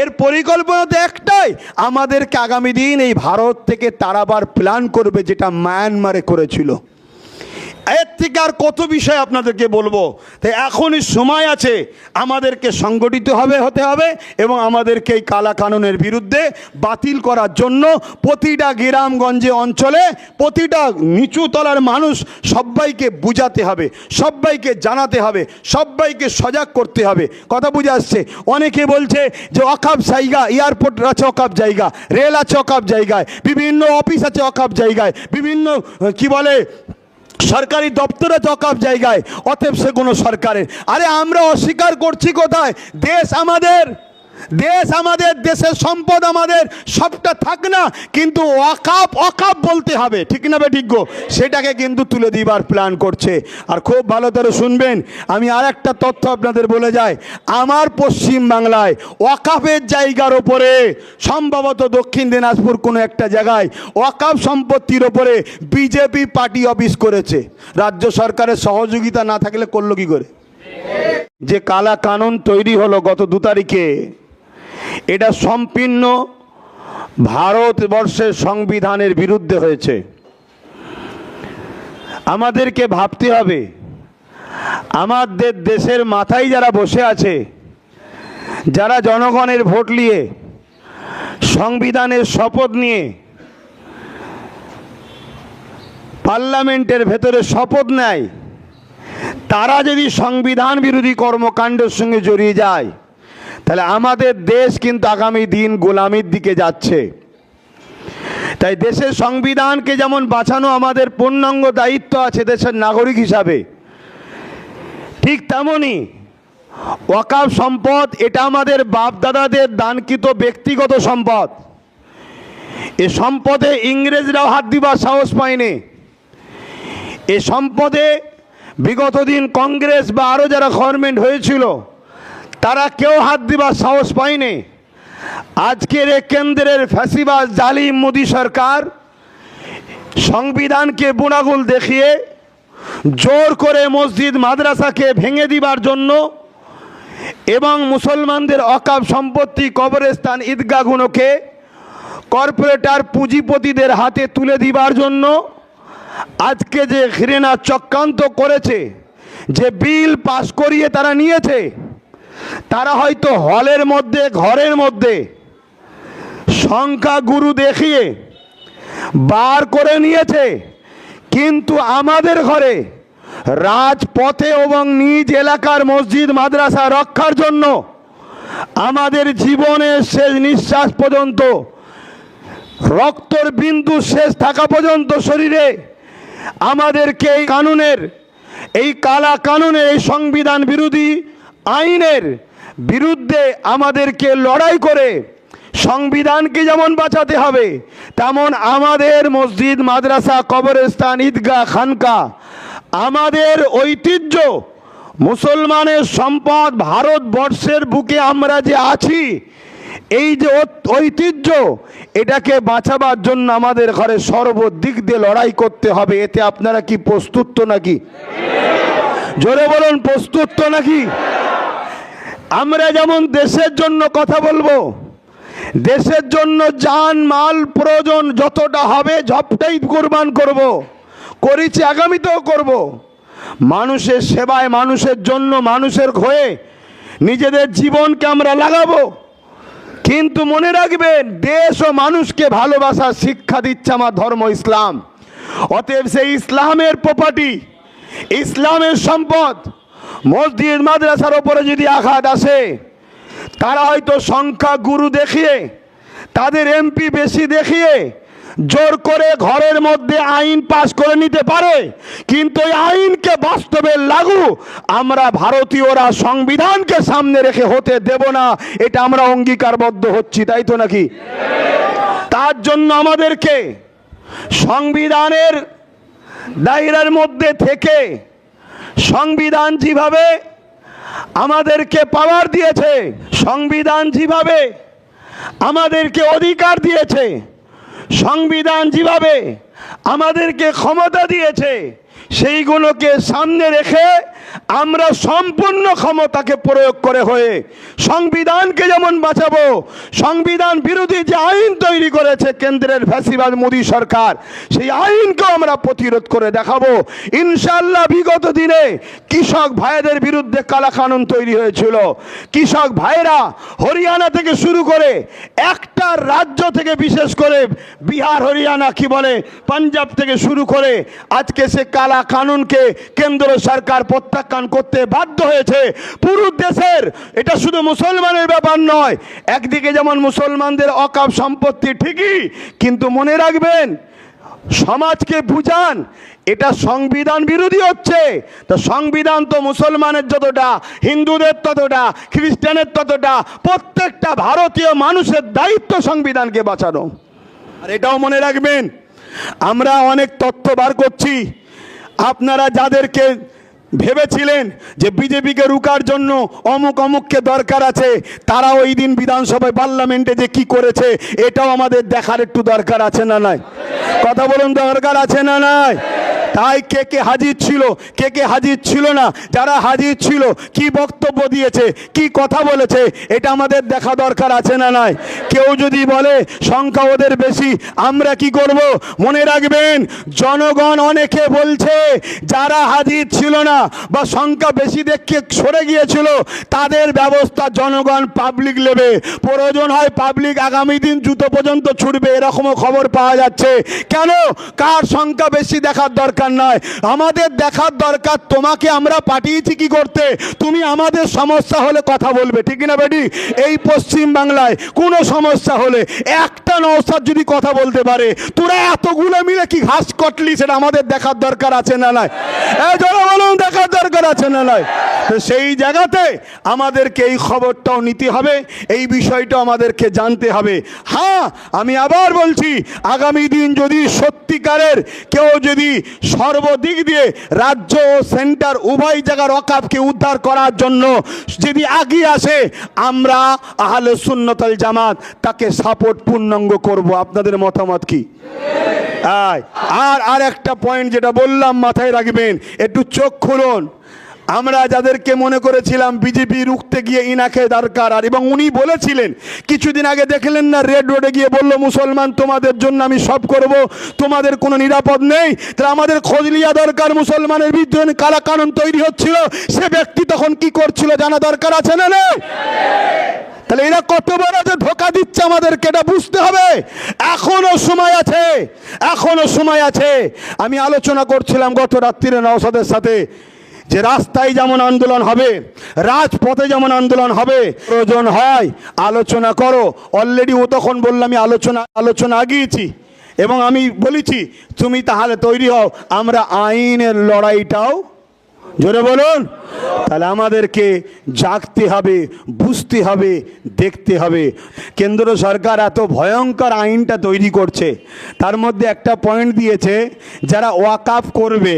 এর পরিকল্পনা তো একটাই, আমাদেরকে আগামী দিন এই ভারত থেকে তারাবার প্ল্যান করবে যেটা মায়ানমারে করেছিল। এর থেকে আর কত বিষয় আপনাদেরকে বলব? তাই এখনই সময় আছে, আমাদেরকে সংগঠিত হবে, হতে হবে এবং আমাদেরকে এই কালা কানুনের বিরুদ্ধে বাতিল করার জন্য প্রতিটা গ্রামগঞ্জে অঞ্চলে প্রতিটা নিচু তলার মানুষ সবাইকে বুঝাতে হবে সবাইকে জানাতে হবে সবাইকে সজাগ করতে হবে। কথা বুঝে আসছে? অনেকে বলছে যে অকাপ জায়গা এয়ারপোর্ট আছে অকাপ জায়গা, রেল আছে অকাপ জায়গায়, বিভিন্ন অফিস আছে অকাপ জায়গায়, বিভিন্ন, কি বলে সরকারি দপ্তরে জকাব জায়গায়, অতএব সে কোনো সরকারের। আরে আমরা অস্বীকার করছি কোথায়? দেশ আমাদের। দেশ আমাদের, দেশের সম্পদ আমাদের, সবটা থাক না, কিন্তু অকাপ অকাপ বলতে হবে। ঠিক না বে ঠিক গো? সেটাকে কিন্তু তুলে দিবার প্ল্যান করছে। আর খুব ভালো করে শুনবেন, আমি আর একটা তথ্য আপনাদের বলে যাই। আমার পশ্চিম বাংলায় ওয়াকাফের জায়গার ওপরে সম্ভবত দক্ষিণ দিনাজপুর কোনো একটা জায়গায় ওয়াকাফ সম্পত্তির ওপরে বিজেপি পার্টি অফিস করেছে। রাজ্য সরকারের সহযোগিতা না থাকলে করল কি করে? যে কালা কানুন তৈরি হলো গত দু তারিখে এটা সম্পূর্ণ ভারতবর্ষের সংবিধানের বিরুদ্ধে হয়েছে। আমাদেরকে ভাবতে হবে, আমাদের দেশের মাথায় যারা বসে আছে, যারা জনগণের ভোট নিয়ে, সংবিধানের শপথ নিয়ে, পার্লামেন্টের ভেতরে শপথ নেয়, তারা যদি সংবিধান বিরোধী কর্মকাণ্ডের সঙ্গে জড়িয়ে যায় তাহলে আমাদের দেশ কিন্তু আগামী দিন গোলামির দিকে যাচ্ছে। তাই দেশের সংবিধানকে যেমন বাঁচানো আমাদের পূর্ণাঙ্গ দায়িত্ব আছে দেশের নাগরিক হিসাবে, ঠিক তেমনই ওয়াকাফ সম্পদ, এটা আমাদের বাপ দাদাদের দানকৃত ব্যক্তিগত সম্পদ। এ সম্পদে ইংরেজরাও হাত দিবার সাহস পায়নি। এ সম্পদে বিগত দিন কংগ্রেস বা আরও যারা গভর্নমেন্ট হয়েছিল তারা কেউ হাত দিবার সাহস পায়নি। আজকের এ কেন্দ্রের ফ্যাসিবাস জালিম মোদী সরকার সংবিধানকে বুনাগুল দেখিয়ে জোর করে মসজিদ মাদ্রাসাকে ভেঙে দিবার জন্য এবং মুসলমানদের অকাব সম্পত্তি কবরস্থান ঈদগাহগুলোকে কর্পোরেটার পুঁজিপতিদের হাতে তুলে দিবার জন্য আজকে যে ঘৃণা চক্রান্ত করেছে, যে বিল পাশ করিয়ে তারা নিয়েছে তারা হয়তো হলের মধ্যে, ঘরের মধ্যে সংখ্যা গুরু দেখিয়ে বার করে নিয়েছে। কিন্তু আমাদের ঘরে রাজপথে এবং নিজ এলাকার মসজিদ, মাদ্রাসা রক্ষার জন্য আমাদের জীবনের শেষ নিঃশ্বাস পর্যন্ত, রক্তর বিন্দু শেষ থাকা পর্যন্ত শরীরে আমাদেরকে এই কানুনের, এই কালা কানুনের এই সংবিধান বিরোধী আইনের বিরুদ্ধে আমাদেরকে লড়াই করে সংবিধানকে যেমন বাঁচাতে হবে, তেমন আমাদের মসজিদ, মাদ্রাসা, কবরস্থান, ঈদগাহ খানকা আমাদের ঐতিহ্য, মুসলমানের সম্পদ ভারতবর্ষের বুকে আমরা যে আছি, এই যে ঐতিহ্য, এটাকে বাঁচাবার জন্য আমাদের ঘরে সর্বদিক দিয়ে লড়াই করতে হবে। এতে আপনারা কি প্রস্তুত তো নাকি? জোরে বলুন, প্রস্তুত তো নাকি? আমরা যেমন দেশের জন্য কথা বলব, দেশের জন্য যান, মাল, প্রয়োজন যতটা হবে ঝপটাই কোরবান করব। করেছি, আগামীতেও করব। মানুষের সেবায়, মানুষের জন্য, মানুষের হয়ে নিজেদের জীবনকে আমরা লাগাবো কিন্তু মনে রাখবেন, দেশ ও মানুষকে ভালোবাসার শিক্ষা দিচ্ছে আমার ধর্ম ইসলাম অতএব সেই ইসলামের প্রপার্টি ইসলামের সম্পদ মসজিদ, মাদ্রাসার ওপরে যদি আঘাত আসে, তারা হয়তো সংখ্যা গুরু দেখিয়ে, তাদের এমপি বেশি দেখিয়ে, জোর করে ঘরের মধ্যে আইন পাশ করে নিতে পারে। কিন্তু এই আইনকে বাস্তবে লাগু আমরা ভারতীয়রা সংবিধানকে সামনে রেখে হতে দেব না, এটা আমরা অঙ্গীকারবদ্ধ হচ্ছি, তাই তো নাকি? তার জন্য আমাদেরকে সংবিধানের দায়রার মধ্যে থেকে সংবিধান যেভাবে আমাদেরকে পাওয়ার দিয়েছে, সংবিধান যেভাবে আমাদেরকে অধিকার দিয়েছে, সংবিধান যেভাবে আমাদেরকে ক্ষমতা দিয়েছে সেইগুলোকে সামনে রেখে আমরা সম্পূর্ণ ক্ষমতাকে প্রয়োগ করে হয়ে সংবিধানকে যেমন বাঁচাবো, সংবিধান বিরোধী যে আইন তৈরি করেছে কেন্দ্রের ফ্যাসিবাদ মোদী সরকার, সেই আইনকেও আমরা প্রতিরোধ করে দেখাবো। ইনশাল্লাহ বিগত দিনে কৃষক ভাইদের বিরুদ্ধে কালা কানুন তৈরি হয়েছিল। কৃষক ভাইরা হরিয়ানা থেকে শুরু করে একটা রাজ্য থেকে বিশেষ করে বিহার, হরিয়ানা কি বলে, পাঞ্জাব থেকে শুরু করে আজকে সে কালা কানুনকে কেন্দ্র সরকার প্রত্যাখ্যান করতে বাধ্য হয়েছে। পুরো দেশের, এটা শুধু মুসলমানের ব্যাপার নয়, একদিকে যেমন মুসলমানদের অকাপ সম্পত্তি ঠিকই, কিন্তু মনে রাখবেন, সমাজকে বুঝান, এটা সংবিধান বিরোধী হচ্ছে। তো সংবিধান তো মুসলমানের যতটা, হিন্দুদের ততটা, খ্রিস্টানের ততটা, প্রত্যেকটা ভারতীয় মানুষের দায়িত্ব সংবিধানকে বাঁচানো। আর এটাও মনে রাখবেন, আমরা অনেক তথ্য বার করছি আপনারা যাদেরকে ভেবেছিলেন যে বিজেপিকে রুকার জন্য অমুক অমুককে দরকার আছে, তারা ওই দিন বিধানসভায় পার্লামেন্টে যে কি করেছে, এটাও আমাদের দেখার একটু দরকার আছে না নাই? কথা বলুন, দরকার আছে না নাই? তাই কে কে হাজির ছিল? কে কে হাজির ছিল না? যারা হাজির ছিল, কি বক্তব্য দিয়েছে? কি কথা বলেছে? এটা আমাদের দেখা দরকার আছে না নাই? কেউ যদি বলে, সংখ্যা ওদের বেশি, আমরা কি করব? মনে রাখবেন, জনগণ অনেকে বলছে, যারা হাজির ছিল না বা সংখ্যা বেশি দেখে সরে গিয়েছিল, তাদের ব্যবস্থা জনগণ পাবলিক নেবে। প্রয়োজন হয় পাবলিক আগামী দিন জুতো পর্যন্ত ছুটবে এরকমও খবর পাওয়া যাচ্ছে। কেন? কার সংখ্যা বেশি দেখার দরকার নয়। আমাদের দেখার দরকার, তোমাকে আমরা পাঠিয়েছি কি করতে? তুমি আমাদের সমস্যা হলে কথা বলবে, ঠিক না বেটি? এই পশ্চিম বাংলায় কোনো সমস্যা হলে একটা নৌসাদ যদি কথা বলতে পারে, তোরা এতগুলো মিলে কি ঘাস কটলি সেটা আমাদের দেখার দরকার আছে না নয় জোরে বলুন, দেখার দরকার আছে না নয় তো সেই জায়গাতে আমাদেরকে এই খবরটাও নিতে হবে, এই বিষয়টা আমাদেরকে জানতে হবে। হ্যাঁ আমি আবার বলছি, আগামী দিন যদি সত্যিকারের কেউ যদি সর্বদিক দিয়ে রাজ্য ও সেন্টার উভয় জায়গার অকাপকে উদ্ধার করার জন্য যদি আগিয়ে আসে, আমরা আহলে সুন্নতাল জামাত তাকে সাপোর্ট পূর্ণাঙ্গ করব। আপনাদের মতামত কি? আর আর একটা পয়েন্ট যেটা বললাম, মাথায় রাখবেন, একটু চোখ খুলুন। আমরা যাদেরকে মনে করেছিলাম বিজেপি রুখতে গিয়ে ইনাকে দরকার, আর এবং উনি বলেছিলেন, কিছুদিন আগে দেখলেন না রেড রোডে গিয়ে বলল, মুসলমান, তোমাদের জন্য আমি সব করব, তোমাদের কোনো নিরাপদ নেই। তাহলে আমাদের খোঁজ লিয়া দরকার, মুসলমানের বিরুদ্ধে কালা কানুন তৈরি হচ্ছিল, সে ব্যক্তি তখন কি করছিল, জানা দরকার আছে না না তাহলে এরা কত বড় যে ধোকা দিচ্ছে আমাদেরকে, এটা বুঝতে হবে। এখনও সময় আছে, এখনও সময় আছে। আমি আলোচনা করছিলাম গত রাত্রিরে নওসাদের সাথে। যে রাস্তায় যেমন আন্দোলন হবে, রাজপথে যেমন আন্দোলন হবে, প্রয়োজন হয় আলোচনা করো। অলরেডি ও তখন বললাম আমি আলোচনা আলোচনা আগিয়েছি এবং আমি বলেছি, তুমি তাহলে তৈরি হও, আমরা আইনের লড়াইটাও জোরে বলুন, তাহলে আমাদেরকে জাগতে হবে, বুঝতে হবে, দেখতে হবে। কেন্দ্র সরকার এত ভয়ঙ্কর আইনটা তৈরি করছে, তার মধ্যে একটা পয়েন্ট দিয়েছে, যারা ওয়াকাফ করবে